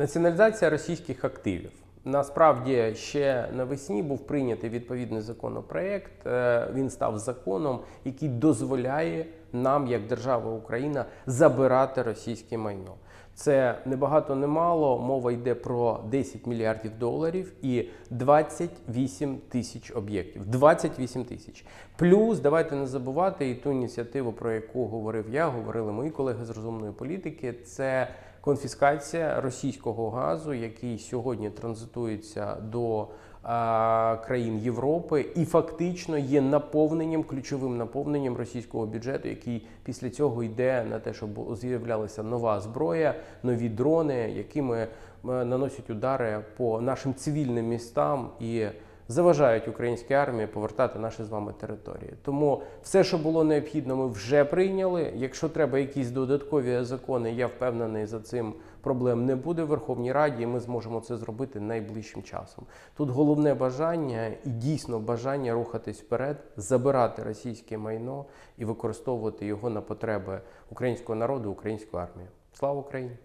Націоналізація російських активів. Насправді ще навесні був прийнятий відповідний законопроект. Е, Він став законом, який дозволяє нам, як держава Україна, забирати російське майно. Це не багато, не мало. Мова йде про 10 мільярдів доларів і 28 тисяч об'єктів. 28 тисяч. Плюс давайте не забувати і ту ініціативу, про яку говорив я, говорили мої колеги з розумної політики. Це конфіскація російського газу, який сьогодні транзитується до країн Європи, і фактично є наповненням, ключовим наповненням російського бюджету, який після цього йде на те, щоб з'являлася нова зброя, нові дрони, якими е, наносять удари по нашим цивільним містам і заважають українській армії повертати наші з вами території. Тому все, що було необхідно, ми вже прийняли. Якщо треба якісь додаткові закони, я впевнений, за цим проблем не буде в Верховній Раді, і ми зможемо це зробити найближчим часом. Тут головне бажання і дійсно бажання рухатись вперед, забирати російське майно і використовувати його на потреби українського народу, української армії. Слава Україні!